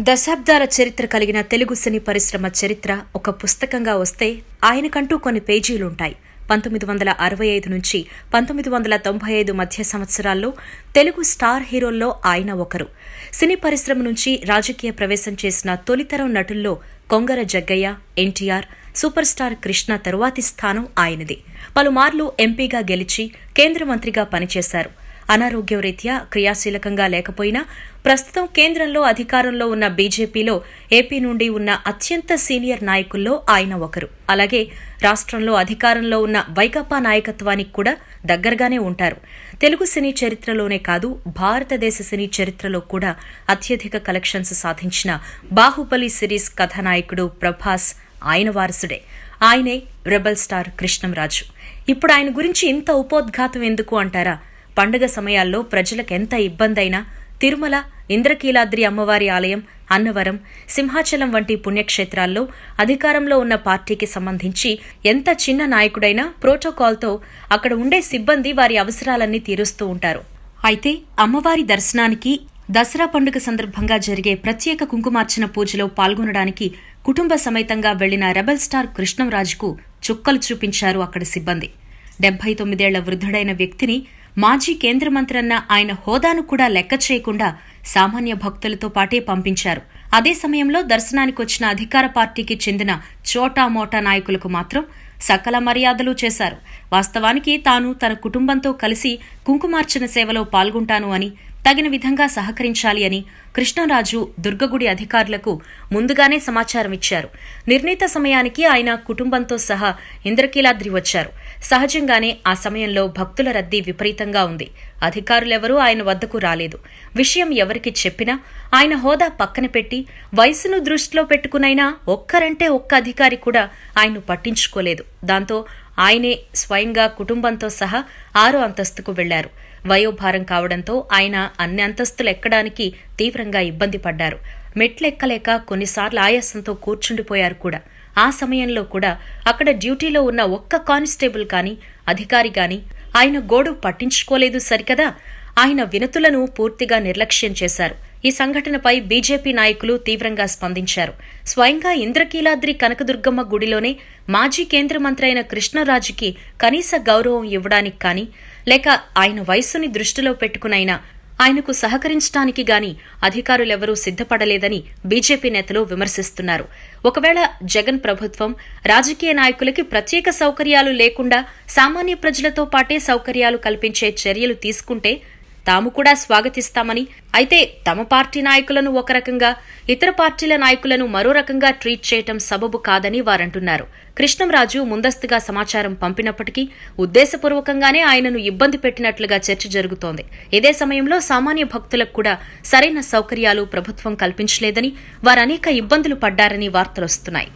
దశాబ్దాల చరిత్ర కలిగిన తెలుగు సినీ పరిశ్రమ చరిత్ర ఒక పుస్తకంగా వస్తే ఆయనకంటూ కొన్ని పేజీలుంటాయి. పంతొమ్మిది వందల అరవై ఐదు నుంచి పంతొమ్మిది వందల తొంభై ఐదు మధ్య సంవత్సరాల్లో తెలుగు స్టార్ హీరోల్లో ఆయన ఒకరు. సినీ పరిశ్రమ నుంచి రాజకీయ ప్రవేశం చేసిన తొలితరం నటుల్లో కొంగర జగ్గయ్య ఎన్టీఆర్ సూపర్ స్టార్ కృష్ణ తరువాతి స్థానం ఆయనది. పలుమార్లు ఎంపీగా గెలిచి కేంద్ర మంత్రిగా పనిచేశారు. అనారోగ్యం రీత్యా క్రియాశీలకంగా లేకపోయినా ప్రస్తుతం కేంద్రంలో అధికారంలో ఉన్న బీజేపీలో ఏపీ నుండి ఉన్న అత్యంత సీనియర్ నాయకుల్లో ఆయన ఒకరు. అలాగే రాష్ట్రంలో అధికారంలో ఉన్న వైకాపా నాయకత్వానికి కూడా దగ్గరగానే ఉంటారు. తెలుగు సినీ చరిత్రలోనే కాదు భారతదేశ సినీ చరిత్రలో కూడా అత్యధిక కలెక్షన్స్ సాధించిన బాహుబలి సిరీస్ కథానాయకుడు ప్రభాస్ ఆయన వారసుడే. ఆయనే రెబల్ స్టార్ కృష్ణంరాజు. ఇప్పుడు ఆయన గురించి ఇంత ఉపోద్ఘాతం ఎందుకు అంటారా? పండుగ సమయాల్లో ప్రజలకు ఎంత ఇబ్బందైనా తిరుమల ఇంద్రకీలాద్రి అమ్మవారి ఆలయం అన్నవరం సింహాచలం వంటి పుణ్యక్షేత్రాల్లో అధికారంలో ఉన్న పార్టీకి సంబంధించి ఎంత చిన్న నాయకుడైనా ప్రోటోకాల్తో అక్కడ ఉండే సిబ్బంది వారి అవసరాలన్నీ తీరుస్తూ ఉంటారు. అయితే అమ్మవారి దర్శనానికి దసరా పండుగ సందర్భంగా జరిగే ప్రత్యేక కుంకుమార్చన పూజలో పాల్గొనడానికి కుటుంబ సమేతంగా వెళ్ళిన రెబల్ స్టార్ కృష్ణంరాజుకు చుక్కలు చూపించారు అక్కడి సిబ్బంది. డెబ్బై తొమ్మిదేళ్ళ వృద్ధుడైన వ్యక్తిని మాజీ కేంద్ర మంత్రన్న ఆయన హోదాను కూడా లెక్క చేయకుండా సామాన్య భక్తులతో పాటే పంపించారు. అదే సమయంలో దర్శనానికి వచ్చిన అధికార పార్టీకి చెందిన చోటా మోటా నాయకులకు మాత్రం సకల మర్యాదలు చేశారు. వాస్తవానికి తాను తన కుటుంబంతో కలిసి కుంకుమార్చన సేవలో పాల్గొంటాను అని తగిన విధంగా సహకరించాలి అని కృష్ణరాజు దుర్గగుడి అధికారులకు ముందుగానే సమాచారం ఇచ్చారు నిర్ణీత సమయానికి ఆయన కుటుంబంతో సహా ఇంద్రకీలాద్రి వచ్చారు. సహజంగానే ఆ సమయంలో భక్తుల రద్దీ విపరీతంగా ఉంది. అధికారులెవరూ ఆయన వద్దకు రాలేదు. విషయం ఎవరికి చెప్పినా ఆయన హోదా పక్కన పెట్టి వయసును దృష్టిలో పెట్టుకునైనా ఒక్కరంటే ఒక్క అధికారి కూడా ఆయన్ను పట్టించుకోలేదు. దాంతో ఆయనే స్వయంగా కుటుంబంతో సహా ఆరో అంతస్తుకు వెళ్ళారు. వయోభారం కావడంతో ఆయన అన్ని అంతస్తులు ఎక్కడానికి తీవ్రంగా ఇబ్బంది పడ్డారు. మెట్లెక్కలేక కొన్నిసార్లు ఆయాసంతో కూర్చుండిపోయారు కూడా. ఆ సమయంలో కూడా అక్కడ డ్యూటీలో ఉన్న ఒక్క కానిస్టేబుల్ కాని అధికారి కానీ ఆయన గోడు పట్టించుకోలేదు సరికదా? ఆయన వినతులను పూర్తిగా నిర్లక్ష్యం చేశారు. ఈ సంఘటనపై బీజేపీ నాయకులు తీవ్రంగా స్పందించారు. స్వయంగా ఇంద్రకీలాద్రి కనకదుర్గమ్మ గుడిలోనే మాజీ కేంద్ర మంత్రి అయిన కృష్ణరాజుకి కనీస గౌరవం ఇవ్వడానికి కానీ లేక ఆయన వయస్సుని దృష్టిలో పెట్టుకునైనా ఆయనకు సహకరించడానికి గాని అధికారులెవరూ సిద్ధపడలేదని బీజేపీ నేతలు విమర్శిస్తున్నారు. ఒకవేళ జగన్ ప్రభుత్వం రాజకీయ నాయకులకి ప్రత్యేక సౌకర్యాలు లేకుండా సామాన్య ప్రజలతో పాటే సౌకర్యాలు కల్పించే చర్యలు తీసుకుంటే తాము కూడా స్వాగతిస్తామని అయితే తమ పార్టీ నాయకులను ఒక రకంగా ఇతర పార్టీల నాయకులను మరో రకంగా ట్రీట్ చేయటం సబబు కాదని వారంటున్నారు. కృష్ణంరాజు ముందస్తుగా సమాచారం పంపినప్పటికీ ఉద్దేశపూర్వకంగానే ఆయనను ఇబ్బంది పెట్టినట్లుగా చర్చ జరుగుతోంది. ఇదే సమయంలో సామాన్య భక్తులకు కూడా సరైన సౌకర్యాలు ప్రభుత్వం కల్పించలేదని వారనేక ఇబ్బందులు పడ్డారని వార్తలొస్తున్నాయి